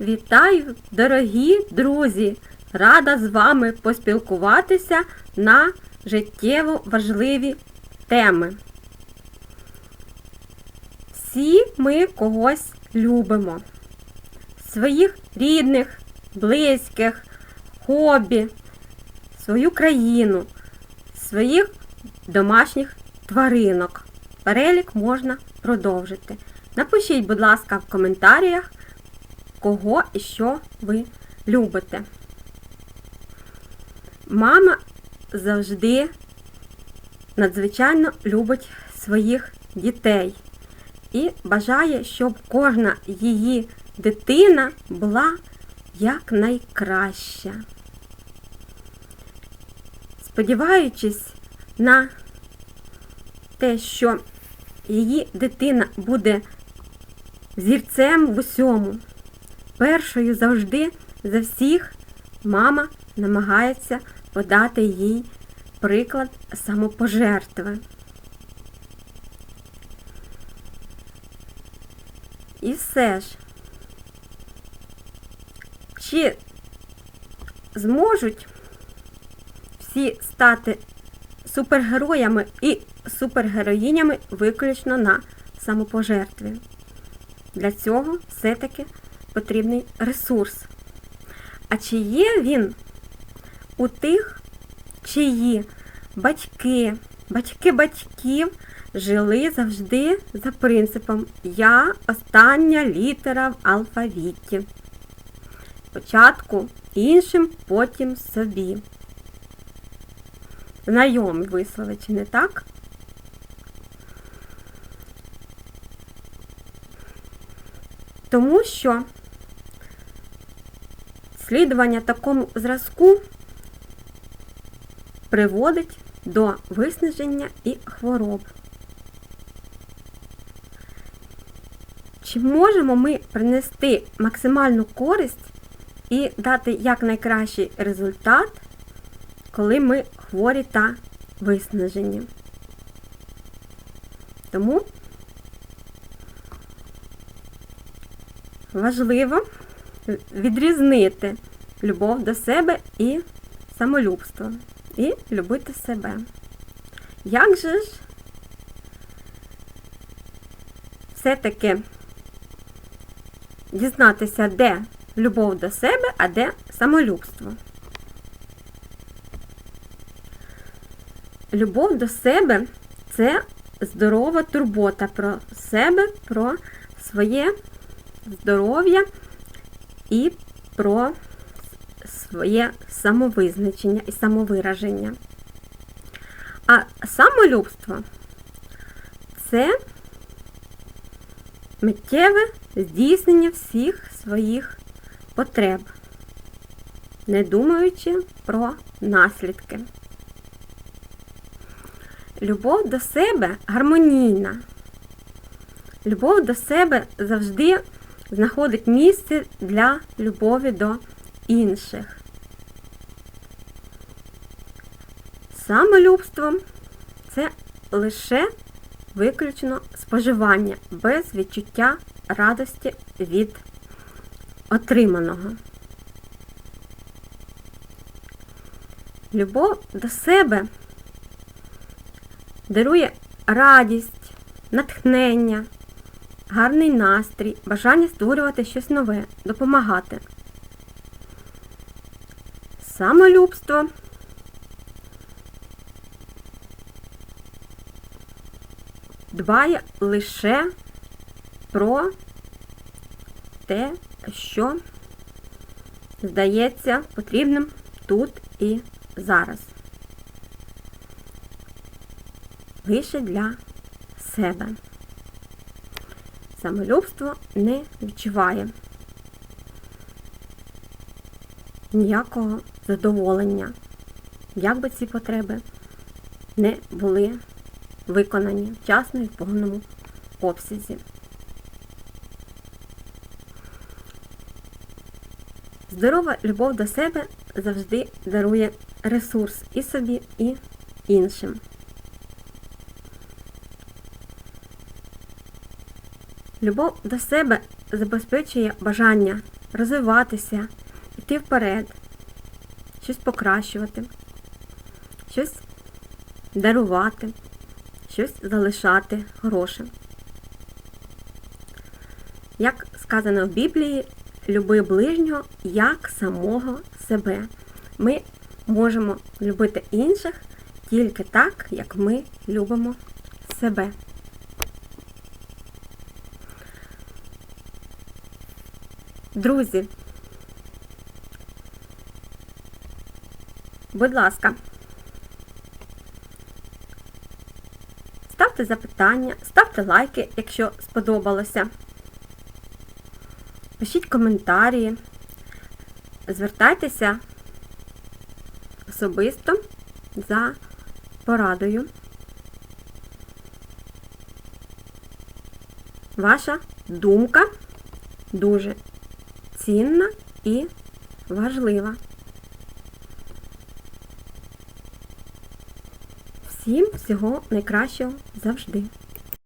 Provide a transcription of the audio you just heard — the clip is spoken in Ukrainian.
Вітаю, дорогі друзі! Рада з вами поспілкуватися на життєво важливі теми. Всі ми когось любимо. Своїх рідних, близьких, хобі, свою країну, своїх домашніх тваринок. Перелік можна продовжити. Напишіть, будь ласка, в коментарях, кого і що ви любите. Мама завжди надзвичайно любить своїх дітей і бажає, щоб кожна її дитина була якнайкраща. Сподіваючись на те, що її дитина буде зірцем в усьому, першою завжди за всіх мама намагається подати їй приклад самопожертви. І все ж, чи зможуть всі стати супергероями і супергероїнями виключно на самопожертві? Для цього все-таки потрібний ресурс. А чи є він у тих, чиї батьки, батьки батьків жили завжди за принципом Я остання літера в алфавіті. Спочатку іншим, потім собі. Знайомі вислови, чи не так? Тому що слідування такому зразку приводить до виснаження і хвороб. Чи можемо ми принести максимальну користь і дати якнайкращий результат, коли ми хворі та виснажені? Тому важливо відрізнити любов до себе і самолюбство. І любити себе. Як же ж все-таки дізнатися, де любов до себе, а де самолюбство? Любов до себе це здорова турбота про себе, про своє здоров'я і про своє самовизначення і самовираження. А самолюбство це миттєве здійснення всіх своїх потреб, не думаючи про наслідки. Любов до себе гармонійна. Любов до себе завжди знаходить місце для любові до інших. Самолюбство це лише виключно споживання без відчуття радості від отриманого. Любов до себе дарує радість, натхнення, гарний настрій, бажання створювати щось нове, допомагати. Самолюбство дбає лише про те, що здається потрібним тут і зараз. Лише для себе. Самолюбство не відчуває ніякого задоволення, як би ці потреби не були виконані вчасно і в повному обсязі. Здорова любов до себе завжди дарує ресурс і собі, і іншим. Любов до себе забезпечує бажання розвиватися, йти вперед, щось покращувати, щось дарувати, щось залишати хорошим. Як сказано в Біблії, люби ближнього як самого себе. Ми можемо любити інших тільки так, як ми любимо себе. Друзі, будь ласка, ставте запитання, ставте лайки, якщо сподобалося. Пишіть коментарі, звертайтеся особисто за порадою. Ваша думка дуже цінна і важлива. Всім всього найкращого завжди.